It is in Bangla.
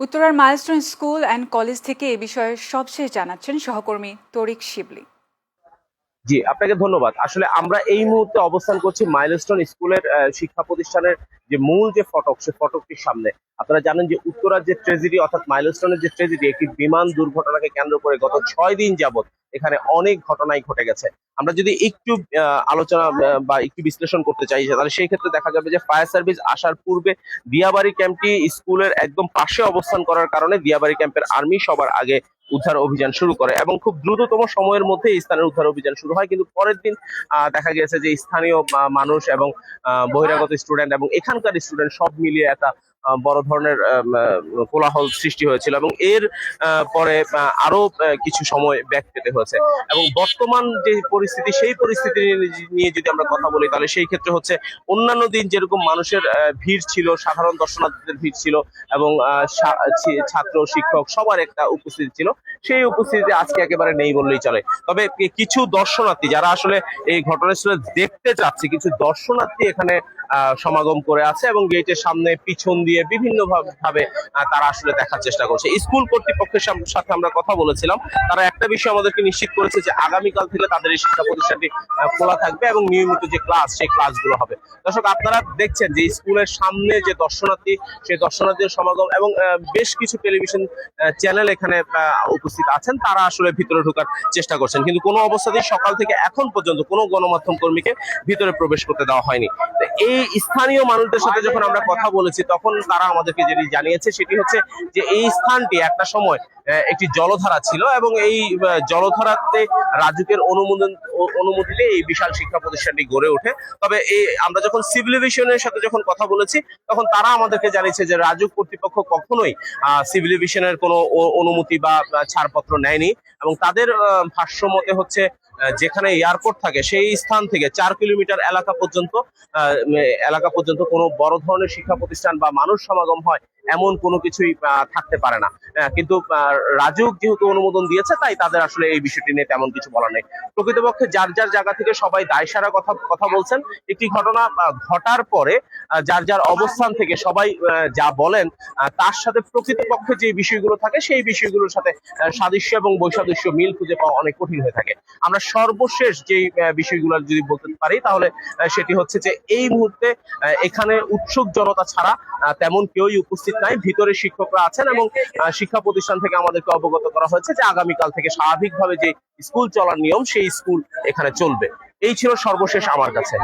উত্তরার মাইলস্টোন স্কুল অ্যান্ড কলেজ থেকে এ বিষয়ে সবশেষ জানাচ্ছেন সহকর্মী তরিক শিবলি। জি, আপনাকে ধন্যবাদ। আসলে আমরা এই মুহূর্তে অবস্থান করছি মাইলস্টোন স্কুলের শিক্ষা প্রতিষ্ঠানের যে মূল যে ফটক, সে ফটকটির সামনে। আপনারা জানেন যে উত্তরার যে ট্রেজেডি, অর্থাৎ মাইলস্টোনের যে ট্রেজেডি, একটি বিমান দুর্ঘটনাকে কেন্দ্র করে গত ছয় দিন যাবত এখানে অনেক ঘটনাই ঘটে গেছে। আমরা যদি একটু আলোচনা বা একটু বিশ্লেষণ করতে চাই, তাহলে সেই ক্ষেত্রে দেখা যাবে যে ফায়ার সার্ভিস আসার পূর্বে দিয়াবাড়ি ক্যাম্পটি স্কুলের একদম পাশে অবস্থান করার কারণে দিয়াবাড়ি ক্যাম্পের আর্মি সবার আগে উদ্ধার অভিযান শুরু করে এবং খুব দ্রুততম সময়ের মধ্যে এই স্থানের উদ্ধার অভিযান শুরু হয়। কিন্তু পরের দিন দেখা গেছে যে স্থানীয় মানুষ এবং বহিরাগত স্টুডেন্ট এবং এখানকার স্টুডেন্ট সব মিলিয়ে একটা বড় ধরনের কোলাহল সৃষ্টি হয়েছিল এবং এর পরে আরও কিছু সময় ব্যাক পেতে হয়েছে। এবং বর্তমান যে পরিস্থিতি, সেই পরিস্থিতি নিয়ে- যদি আমরা কথা বলি, তাহলে সেই ক্ষেত্রে হচ্ছে অন্যান্য দিন যেরকম মানুষের ভিড় ছিল, সাধারণ দর্শনার্থীদের ভিড় ছিল এবং ছাত্র, শিক্ষক সবার একটা উপস্থিতি ছিল সেই উপস্থিতি আজকে একেবারে নেই বললেই চলে। তবে কিছু দর্শনার্থী যারা আসলে এই ঘটনাস্থলে দেখতে যাচ্ছে কিছু দর্শনার্থী এখানে সমাগম করে আছে এবং গেটের সামনে পিছন দিয়ে বিভিন্ন ভাবে তারা আসলে দেখার চেষ্টা করছে। স্কুল কর্তৃপক্ষের সাথে আমরা কথা বলেছিলাম। তারা একটা বিষয় আমাদেরকে নিশ্চিত করেছে যে আগামীকাল থেকে তাদের এই শিক্ষা প্রতিষ্ঠানটি খোলা থাকবে এবং নিয়মিত যে ক্লাস, সেই ক্লাসগুলো হবে। দর্শক, আপনারা দেখছেন যে স্কুলের সামনে যে দর্শনার্থী, সেই দর্শনার্থীর সমাগম এবং বেশ কিছু টেলিভিশন চ্যানেল এখানে উপস্থিত আছেন, তারা আসলে ভিতরে ঢোকার চেষ্টা করছেন। কিন্তু কোনো অবস্থাতেই সকাল থেকে এখন পর্যন্ত কোনো গণমাধ্যম কর্মীকে ভিতরে প্রবেশ করতে দেওয়া হয়নি। এই স্থানীয় মানুষদের সাথে যখন আমরা কথা বলেছি, তখন তারা আমাদেরকে যেটি জানিয়েছে, সেটি হচ্ছে যে এই স্থানটি একটা সময় একটি জলধারা ছিল এবং এই জলধারাতে রাজুকের অনুমোদন অনুমতিতে এই বিশাল শিক্ষা প্রতিষ্ঠানটি গড়ে ওঠে। তবে এই আমরা যখন সিভিল এভিয়েশনের সাথে যখন কথা বলেছি, তখন তারা আমাদেরকে জানিয়েছে যে রাজুক কর্তৃপক্ষ কখনোই সিভিল এভিয়েশনের কোনো অনুমতি বা ছাড়পত্র নেয়নি এবং তাদের ভাষ্য মতে হচ্ছে যেখানে এয়ারপোর্ট থাকে, সেই স্থান থেকে চার কিলোমিটার এলাকা পর্যন্ত এলাকা পর্যন্ত কোনো বড় ধরনের শিক্ষা প্রতিষ্ঠান বা মানুষ সমাগম হয়, এমন কোনো কিছুই থাকতে পারে না। কিন্তু রাজুক যেহেতু অনুমোদন দিয়েছে, তাই তাদের আসলে এই বিষয়টি নিয়ে তেমন কিছু বলার নেই। প্রকৃতপক্ষে যার যার জায়গা থেকে সবাই দায়সারা কথা কথা বলছেন, একটি ঘটনা ঘটার পরে যার যার অবস্থান থেকে সবাই যা বলেন তার সাথে প্রকৃতপক্ষে যে বিষয়গুলো থাকে, সেই বিষয়গুলোর সাথে সাদৃশ্য এবং বৈসাদৃশ্য মিল খুঁজে পাওয়া অনেক কঠিন হয়ে থাকে। আমরা সর্বশেষ যে বিষয়গুলো যদি বলতে পারি, তাহলে সেটি হচ্ছে যে এই মুহূর্তে এখানে উৎসুক জনতা ছাড়া তেমন কেউই উপস্থিত নাই। ভিতরে শিক্ষকরা আছেন এবং শিক্ষা প্রতিষ্ঠান থেকে আমাদেরকে অবগত করা হয়েছে যে আগামীকাল থেকে স্বাভাবিকভাবে যে স্কুল চলার নিয়ম, সেই স্কুল এখানে চলবে। এই ছিল সর্বশেষ আমার কাছে।